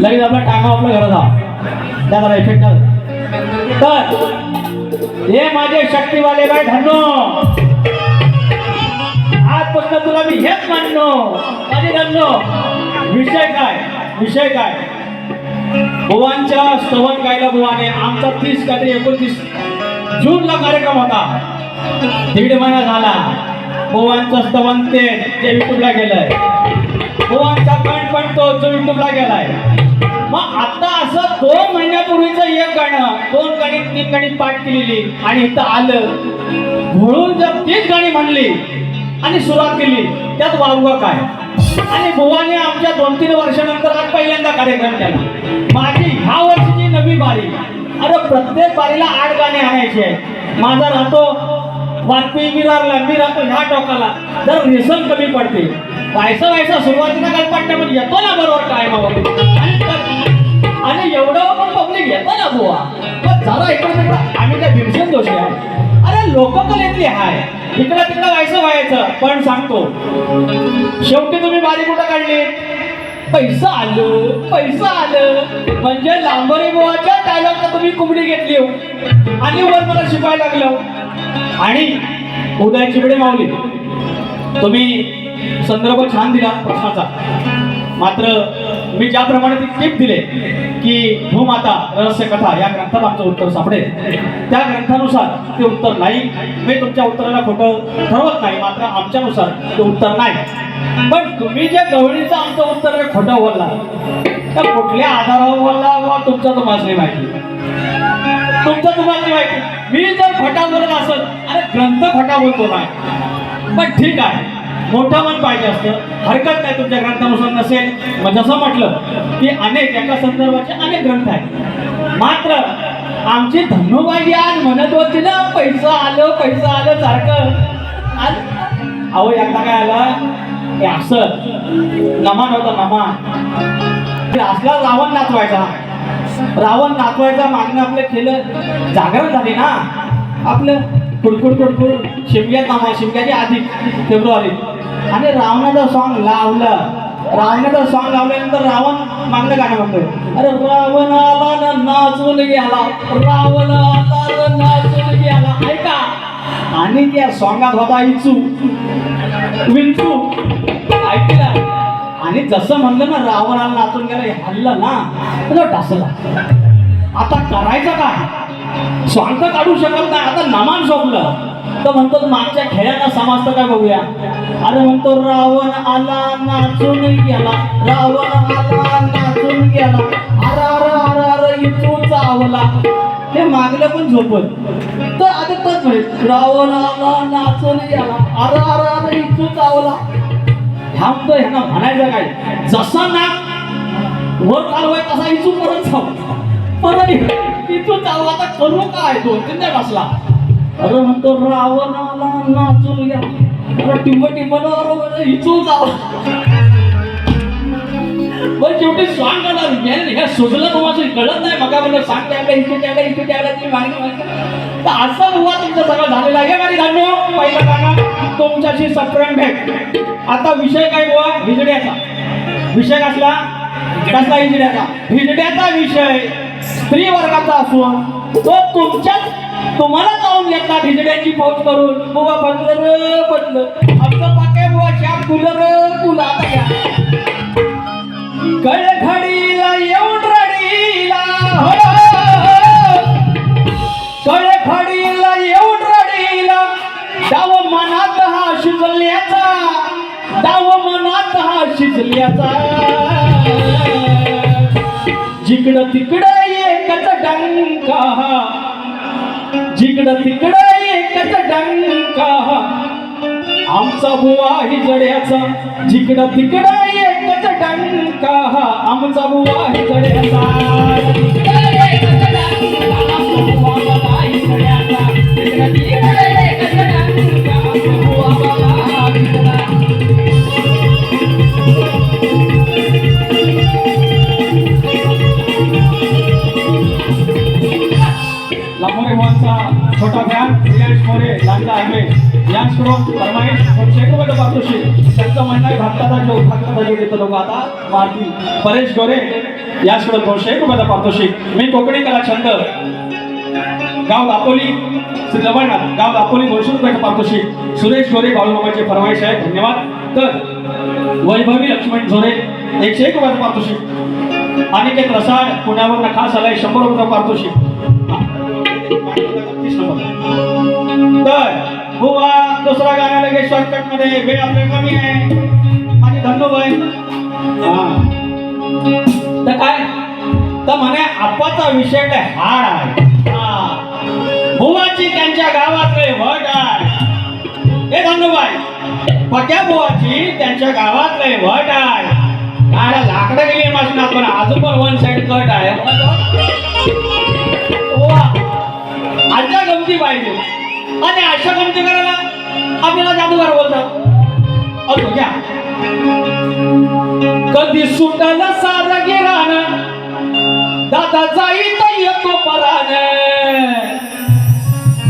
लगेच आपला टाका आपल्या घरात हा त्या जरा इफेक्ट तर हे माझे शक्तीवाले बाय धन्नो. आजपासून तुला मी हेच मानलो माझे धन्नो विषय काय? विषय काय? बुवांच्या स्तवन गायला बुवाने आमचा तीस काहीतरी एकोणतीस जूनला कार्यक्रम होता. दीड महिना झाला. बुवांचं स्तवन ते जे युट्यूबला गेलंय. बुवांचा कण पण तो युट्यूबला गेलाय. मग आता असं दोन महिन्यापूर्वीचं एक गाणं दोन गाणी तीन गाणी पाठ केलेली आणि इथं आलं. म्हणून जर तीच गाणी म्हणली आणि सुरुवात केली त्यात वावगा काय? आणि बुवाने आमच्या दोन तीन वर्षानंतर आज पहिल्यांदा कार्यक्रम केला. माझी ह्या वर्षीची नवी बारी. अरे प्रत्येक बारीला आठ गाणे आणायचे. माझा राहतो वाटपी विरारला मी राहतो ह्या टोकाला. जर रेसन कमी पडते व्हायचं व्हायचं सुरुवातीला म्हणजे येतो ना बरोबर टायमावर आणि एवढं पण पब्लिक येतो ना बुवा. पण जरा इकडे तिकडं आम्ही काय भीमसेन दोषी आहे. अरे लोककलेतली हाय. इकडं तिकडं व्हायचं व्हायचं. पण सांगतो शेवटी तुम्ही बारी कुठं काढली? पैसा आलं पैसा आलं. म्हणजे लांबरी बुवाच्या डायलॉगला तुम्ही कुबडी घेतली हो. आणि वर मला शिकायला लागलं हो. आणि उदय चिबडे माऊली तुम्ही संदर्भ छान दिला प्रश्नाचा. मात्र मी ज्याप्रमाणे ती टिप दिले की भूमाता रहस्य कथा या ग्रंथात आमचं उत्तर सापडेल. त्या ग्रंथानुसार ते उत्तर नाही. मी तुमच्या उत्तराला खोटं ठरवत नाही मात्र आमच्यानुसार ते उत्तर नाही. पण तुम्ही ज्या गवळीचं आमचं उत्तर खोटं बोलला. तर कुठल्या आधारावर बोलला व तुमचं तुम्हाला नाही माहिती? तुमचं तुम्हाला नाही माहिती. मी जर खोटा बोलत असत अरे ग्रंथ खोटा बोलतो नाही पण ठीक आहे. मोठं मन पाहिजे असतं. हरकत नाही तुमच्या ग्रंथानुसार नसेल. मग जसं म्हटलं की अनेक एका संदर्भाचे अनेक ग्रंथ आहेत. मात्र आमची धनुबाई आज म्हणत होती ना पैसा आलं पैसा आलं सारखं. आज अहो एकदा काय आलं? हे असं. नमान होता नमान. ते असला रावण नाचवायचा. रावण नाचवायचा मागणं आपलं केलं. जागरण झाली ना. आपलं कुडकुड कुडकुड. शिमग्यात नामा शिमग्याच्या आधी फेब्रुवारी आणि रावणाचं सॉंग लावलं. रावणाचं सॉंग लावल्यानंतर रावण मागणं गाणं म्हणतोय. अरे रावण आला ना नाचून गेला. रावण आला नाचून गेला. ऐका. आणि त्या सॉंगात होता इचू. विंचू. ऐकलं? आणि जसं म्हणलं ना रावणाला नाचून गेलं हे हल्लं ना तर ढासला आता करायचं काय? तर काढू शकत नाही. आता नमान सोपलं तर म्हणतो मागच्या खेळांना समजतं काय बघूया? अरे म्हणतो रावण आला नाचून गेला रावण आला नाचून गेला अरे अरे अरे अरे इथू चावला. हे मागलं पण झोपत तर आता तच म्हणे रावण आला नाचून गेला अरे अरे अरे इथू चावला. ह्या ह्यांना म्हणायचं काय? जसा ना वर चालवाय तसा इचू परत जाऊ परत इचू चावला आता करू काय? तो तिथे बसला अरे म्हणतो रावण नाचून घ्या अरे टिंब इचू जावा पण शेवटी स्वांग करणार ह्या सुचलं तुम्हाला कळत नाही मग म्हणलं सांग त्याला इथे त्याला इथे त्याला ती मागणी तर असा बुवा तुमचं सगळं झालेला आहे माझी धान्य पहिलं गाणं तुमच्याशी सप्रेम भेट आता विषय काय बुवा? हिजड्याचा विषय कसला कसला हिजड्याचा हिजड्याचा विषय. स्त्री वर्गाचा असून तो तुमच्याच तुम्हाला जाऊन घेतला भिजड्याची फौज करून बुवा बदल रे बदल. आमचं पाके बुवा श्याम कुलर कुला आता घ्या येऊन रडीला हो. हो, हो, हो. कळ येऊन रडीला. डाव मनात हा शिजल्याचा डाव मनात हा शिजल्याचा. जिकडं तिकडं एकच डंका. जिकडं तिकडं एकच डंका. आमचा बुवा ही जड्याचा जिकडं तिकडं एकच डंका. आमचा बुवा ही जड्याचा. छोटा fan Reliance More Lanja highway यांकडून फरमाईश दोनशे रुपये पारितोषिक त्यांचं म्हणणं आहे भारताचा जो भारताचा जो देतो लोक आता मारतील. परेश गोरे याचकडे दोनशे रुपयाचा पातोशी मी कोकणी कला छंद गाव दापोली श्री लवणनाथ गाव दापोली दोनशे पातोशी सुरेश गोरे बाळूमामाचे फरमाईश आहे धन्यवाद. तर वैभवी लक्ष्मण झोरे एकशे एक रुपयाचं पारितोषिक अनिकेत रसाळ पुण्यावर खास आलाय शंभर रुपयाचं पारितोषिक तीस तर बुवा दुसरा गाणं लगेच शॉर्टकटमध्ये. वेळ आपल्या कमी आहे. माझे धनुभाई तर काय? तर म्हणे आपाचा विषय काय हाड आहे. बुवाची त्यांच्या गावातले वट आहे. हे धनुभाई पक्या बुवाची त्यांच्या गावातले वट आहे. काय लाकडं गेली माझ्या पण अजून पण वन साइड कट आहे. आणि अशा गमती करायला आपल्याला जादूगार बोलतात. अजून घ्या. कधी सुटल सार गिरान दादा जाईत येतो परान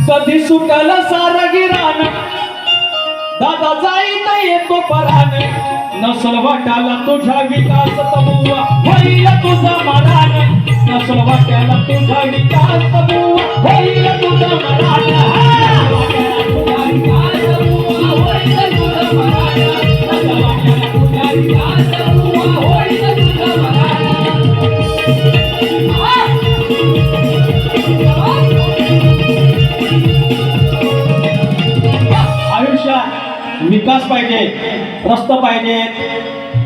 कधी सुटल सार गिरान दादा जाईत येतो परान नसल वाटाला तुझ्या विकास तमुवा तुझा मरान नसल वाट्याला तुझा विकास होईल तुझा आयुष्यात विकास पाहिजे रस्ता पाहिजे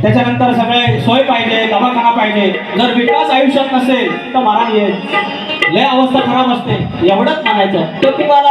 त्याच्यानंतर सगळे सोय पाहिजे दवाखाना पाहिजे. जर विकास आयुष्यात नसेल तर मरण येईल लय अवस्था खराब असते. एवढंच म्हणायचं. तर तुम्हाला